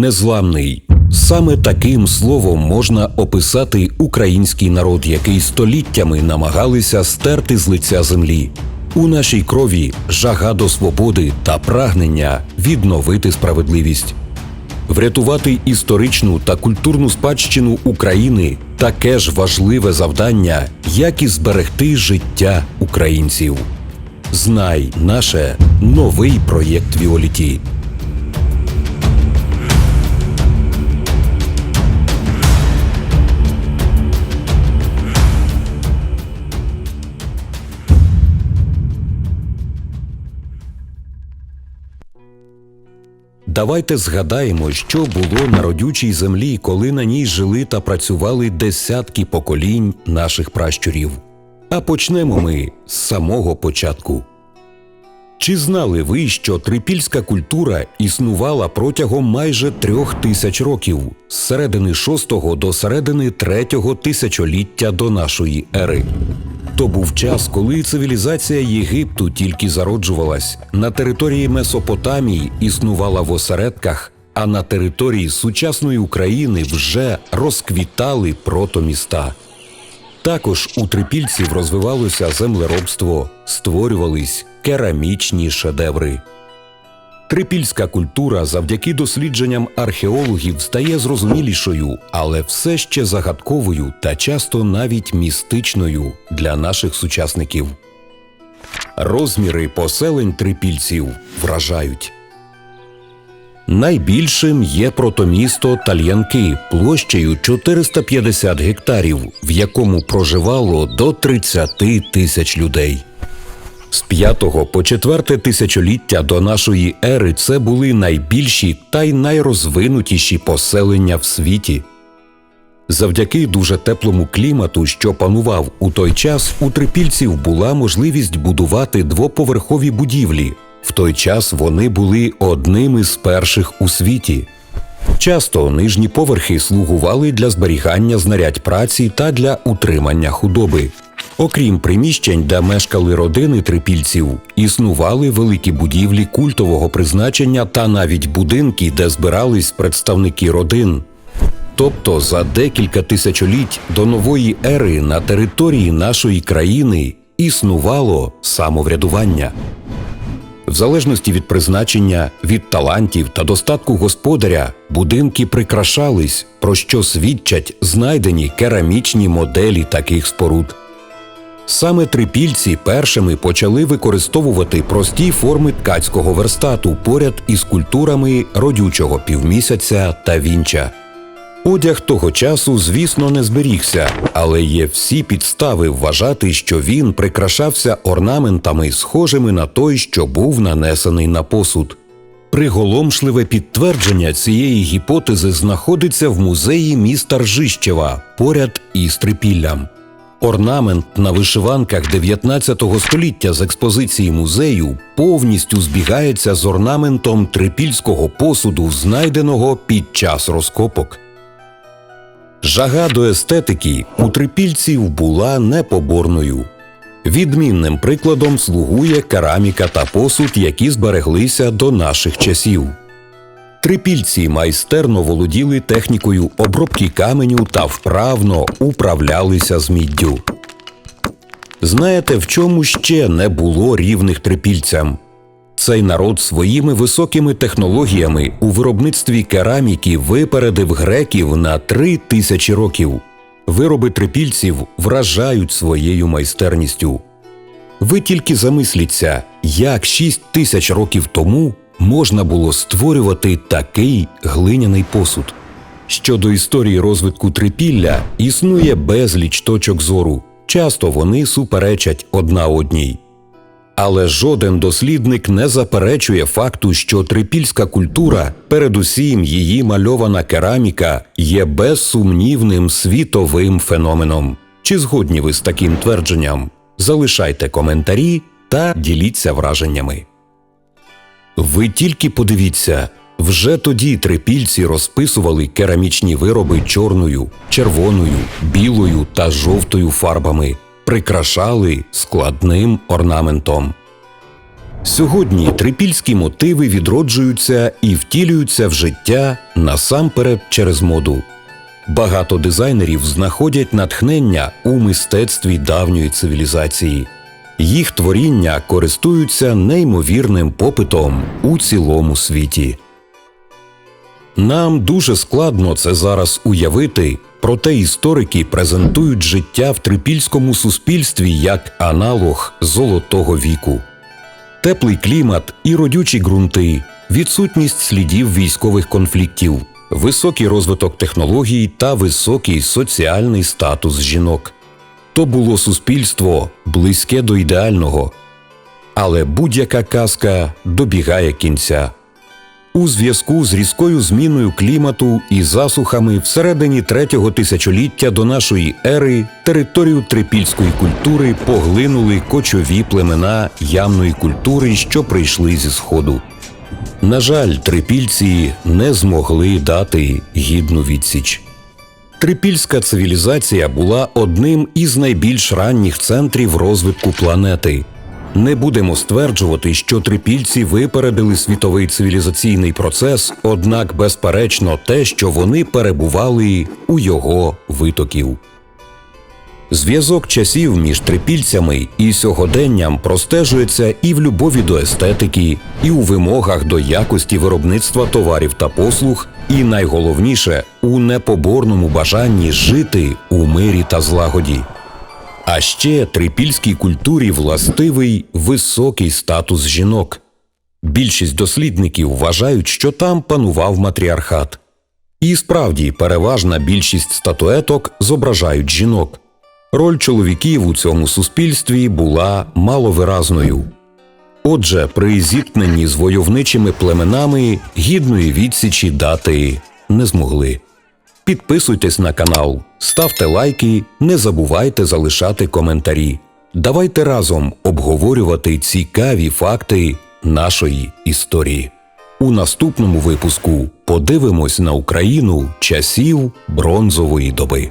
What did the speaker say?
незламний. Саме таким словом можна описати український народ, який століттями намагалися стерти з лиця землі. У нашій крові жага до свободи та прагнення відновити справедливість. Врятувати історичну та культурну спадщину України таке ж важливе завдання, як і зберегти життя українців. Знай наше новий проєкт Віоліті. Давайте згадаємо, що було на родючій землі, коли на ній жили та працювали десятки поколінь наших пращурів. А почнемо ми з самого початку. Чи знали ви, що трипільська культура існувала протягом майже трьох тисяч років з середини шостого до середини третього тисячоліття до нашої ери? То був час, коли цивілізація Єгипту тільки зароджувалась, на території Месопотамії існувала в осередках, а на території сучасної України вже розквітали протоміста. Також у трипільців розвивалося землеробство, створювались керамічні шедеври. Трипільська культура завдяки дослідженням археологів стає зрозумілішою, але все ще загадковою та часто навіть містичною для наших сучасників. Розміри поселень трипільців вражають. Найбільшим є протомісто Тальянки площею 450 гектарів, в якому проживало до 30 тисяч людей. З 5 по 4 тисячоліття до нашої ери це були найбільші та й найрозвинутіші поселення в світі. Завдяки дуже теплому клімату, що панував у той час, у трипільців була можливість будувати двоповерхові будівлі. В той час вони були одними з перших у світі. Часто нижні поверхи слугували для зберігання знарядь праці та для утримання худоби. Окрім приміщень, де мешкали родини трипільців, існували великі будівлі культового призначення та навіть будинки, де збирались представники родин. Тобто за декілька тисячоліть до нової ери на території нашої країни існувало самоврядування. В залежності від призначення, від талантів та достатку господаря, будинки прикрашались, про що свідчать знайдені керамічні моделі таких споруд. Саме трипільці першими почали використовувати прості форми ткацького верстату поряд із культурами родючого півмісяця та вінча. Одяг того часу, звісно, не зберігся, але є всі підстави вважати, що він прикрашався орнаментами, схожими на той, що був нанесений на посуд. Приголомшливе підтвердження цієї гіпотези знаходиться в музеї міста Ржищева поряд із Трипіллям. Орнамент на вишиванках 19 століття з експозиції музею повністю збігається з орнаментом трипільського посуду, знайденого під час розкопок. Жага до естетики у трипільців була непоборною. Відмінним прикладом слугує кераміка та посуд, які збереглися до наших часів. Трипільці майстерно володіли технікою обробки каменю та вправно управлялися з міддю. Знаєте, в чому ще не було рівних трипільцям? Цей народ своїми високими технологіями у виробництві кераміки випередив греків на три тисячі років. Вироби трипільців вражають своєю майстерністю. Ви тільки замисліться, як шість тисяч років тому можна було створювати такий глиняний посуд. Щодо історії розвитку трипілля, існує безліч точок зору. Часто вони суперечать одна одній. Але жоден дослідник не заперечує факту, що трипільська культура, передусім її мальована кераміка, є безсумнівним світовим феноменом. Чи згодні ви з таким твердженням? Залишайте коментарі та діліться враженнями. Ви тільки подивіться, вже тоді трипільці розписували керамічні вироби чорною, червоною, білою та жовтою фарбами, прикрашали складним орнаментом. Сьогодні трипільські мотиви відроджуються і втілюються в життя насамперед через моду. Багато дизайнерів знаходять натхнення у мистецтві давньої цивілізації. Їх творіння користуються неймовірним попитом у цілому світі. Нам дуже складно це зараз уявити, проте історики презентують життя в трипільському суспільстві як аналог золотого віку. Теплий клімат і родючі ґрунти, відсутність слідів військових конфліктів, високий розвиток технологій та високий соціальний статус жінок. То було суспільство близьке до ідеального. Але будь-яка казка добігає кінця. У зв'язку з різкою зміною клімату і засухами всередині третього тисячоліття до нашої ери територію трипільської культури поглинули кочові племена ямної культури, що прийшли зі сходу. На жаль, трипільці не змогли дати гідну відсіч. Трипільська цивілізація була одним із найбільш ранніх центрів розвитку планети. Не будемо стверджувати, що трипільці випередили світовий цивілізаційний процес, однак безперечно те, що вони перебували у його витоків. Зв'язок часів між трипільцями і сьогоденням простежується і в любові до естетики, і у вимогах до якості виробництва товарів та послуг, і найголовніше у непоборному бажанні жити у мирі та злагоді. А ще трипільській культурі властивий високий статус жінок. Більшість дослідників вважають, що там панував матріархат. І справді переважна більшість статуеток зображають жінок. Роль чоловіків у цьому суспільстві була маловиразною. Отже, при зіткненні з войовничими племенами гідної відсічі дати не змогли. Підписуйтесь на канал, ставте лайки, не забувайте залишати коментарі. Давайте разом обговорювати цікаві факти нашої історії. У наступному випуску подивимось на Україну часів бронзової доби.